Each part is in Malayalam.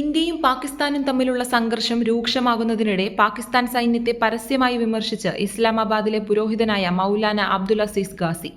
ഇന്ത്യയും പാകിസ്ഥാനും തമ്മിലുള്ള സംഘർഷം രൂക്ഷമാകുന്നതിനിടെ പാകിസ്ഥാൻ സൈന്യത്തെ പരസ്യമായി വിമർശിച്ച് ഇസ്ലാമാബാദിലെ പുരോഹിതനായ മൗലാന അബ്ദുൽ അസീസ് ഗാസി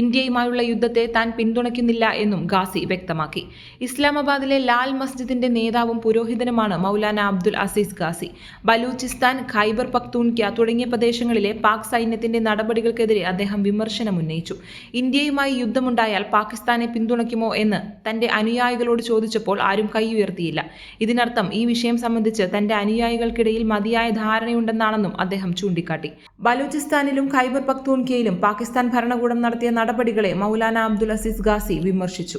ഇന്ത്യയുമായുള്ള യുദ്ധത്തെ താൻ പിന്തുണയ്ക്കുന്നില്ല എന്നും ഗാസി വ്യക്തമാക്കി. ഇസ്ലാമാബാദിലെ ലാൽ മസ്ജിദിന്റെ നേതാവും പുരോഹിതനുമാണ് മൗലാന അബ്ദുൽ അസീസ് ഗാസി ബലൂചിസ്ഥാൻ ഖൈബർ പക്തൂൺക്യ തുടങ്ങിയ പ്രദേശങ്ങളിലെ പാക് സൈന്യത്തിന്റെ നടപടികൾക്കെതിരെ അദ്ദേഹം വിമർശനം ഉന്നയിച്ചു. ഇന്ത്യയുമായി യുദ്ധമുണ്ടായാൽ പാകിസ്ഥാനെ പിന്തുണയ്ക്കുമോ എന്ന് തന്റെ അനുയായികളോട് ചോദിച്ചപ്പോൾ ആരും കൈ ഉയർത്തിയില്ല ഇതിനർത്ഥം ഈ വിഷയം സംബന്ധിച്ച് തന്റെ അനുയായികൾക്കിടയിൽ മതിയായ ധാരണയുണ്ടെന്നാണെന്നും അദ്ദേഹം ചൂണ്ടിക്കാട്ടി ബലൂചിസ്ഥാനിലും ഖൈബർ പക്തൂൺഖ്യയിലും പാകിസ്ഥാൻ ഭരണകൂടം നടത്തിയ നടപടികളെ മൗലാന അബ്ദുൽ അസീസ് ഗാസി വിമർശിച്ചു.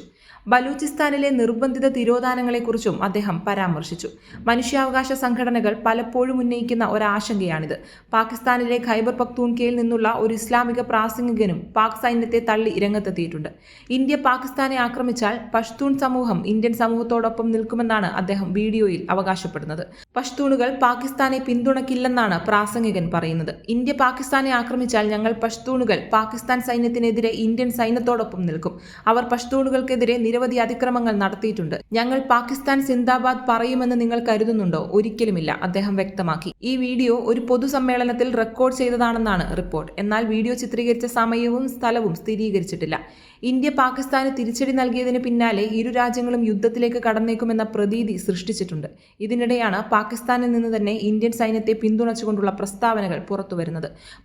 ബലൂചിസ്ഥാനിലെ നിർബന്ധിത തിരോധാനങ്ങളെക്കുറിച്ചും അദ്ദേഹം പരാമർശിച്ചു. മനുഷ്യാവകാശ സംഘടനകൾ പലപ്പോഴും ഉന്നയിക്കുന്ന ഒരാശങ്കയാണിത്. പാകിസ്ഥാനിലെ ഖൈബർ പക്തൂൺഖ്യയിൽ നിന്നുള്ള ഒരു ഇസ്ലാമിക പ്രാസംഗികനും പാക് സൈന്യത്തെ തള്ളി രംഗത്തെത്തിയിട്ടുണ്ട്. ഇന്ത്യ പാകിസ്ഥാനെ ആക്രമിച്ചാൽ പഷ്തൂൺ സമൂഹം ഇന്ത്യൻ സമൂഹത്തോടൊപ്പം നിൽക്കുമെന്നാണ് അദ്ദേഹം വീഡിയോയിൽ അവകാശപ്പെടുന്നത്. പഷ്തൂണുകൾ പാകിസ്ഥാനെ പിന്തുണക്കില്ലെന്നാണ് പ്രാസംഗികൻ പറയുന്നത്. ഇന്ത്യ പാകിസ്ഥാനെ ആക്രമിച്ചാൽ ഞങ്ങൾ പഷ്തൂണുകൾ പാകിസ്ഥാൻ സൈന്യത്തിനെതിരെ ഇന്ത്യൻ സൈന്യത്തോടൊപ്പം നിൽക്കും. അവർ പഷ്തൂണുകൾക്കെതിരെ നിരവധി അതിക്രമങ്ങൾ നടത്തിയിട്ടുണ്ട്. ഞങ്ങൾ പാകിസ്ഥാൻ സിന്ദാബാദ് പറയുമെന്ന് നിങ്ങൾ കരുതുന്നുണ്ടോ? ഒരിക്കലുമില്ല അദ്ദേഹം വ്യക്തമാക്കി. ഈ വീഡിയോ ഒരു പൊതുസമ്മേളനത്തിൽ റെക്കോർഡ് ചെയ്തതാണെന്നാണ് റിപ്പോർട്ട്. എന്നാൽ വീഡിയോ ചിത്രീകരിച്ച സമയവും സ്ഥലവും സ്ഥിരീകരിച്ചിട്ടില്ല. ഇന്ത്യ പാകിസ്ഥാന് തിരിച്ചടി നൽകിയതിന് പിന്നാലെ ഇരു രാജ്യങ്ങളും യുദ്ധത്തിലേക്ക് കടന്നേക്കുമെന്ന പ്രതീതി സൃഷ്ടിച്ചിട്ടുണ്ട്. ഇതിനിടെയാണ് പാകിസ്ഥാനിൽ നിന്ന് തന്നെ ഇന്ത്യൻ സൈന്യത്തെ പിന്തുണച്ചുകൊണ്ടുള്ള പ്രസ്താവനകൾ പുറത്തുവരുന്നത്.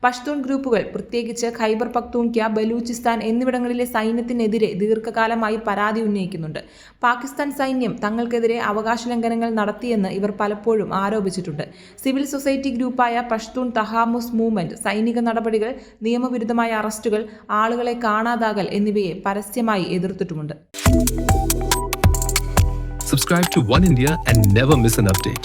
പഷ്തൂൺ ഗ്രൂപ്പുകൾ പ്രത്യേകിച്ച് ഖൈബർ പക്തൂൺക്യ ബലൂചിസ്ഥാൻ എന്നിവിടങ്ങളിലെ സൈന്യത്തിനെതിരെ ദീർഘകാലമായി പരാതി ഉന്നയിക്കുന്നുണ്ട്. പാകിസ്ഥാൻ സൈന്യം തങ്ങൾക്കെതിരെ അവകാശ ലംഘനങ്ങൾ നടത്തിയെന്ന് ഇവർ പലപ്പോഴും ആരോപിച്ചിട്ടുണ്ട്. സിവിൽ സൊസൈറ്റി ഗ്രൂപ്പായ പഷ്തൂൺ തഹാമുസ് മൂവ്മെന്റ് സൈനിക നടപടികൾ നിയമവിരുദ്ധമായ അറസ്റ്റുകൾ ആളുകളെ കാണാതാകൽ എന്നിവയെ പരസ്യമായി എതിർത്തിട്ടുമുണ്ട്. Subscribe to One India and never miss an update.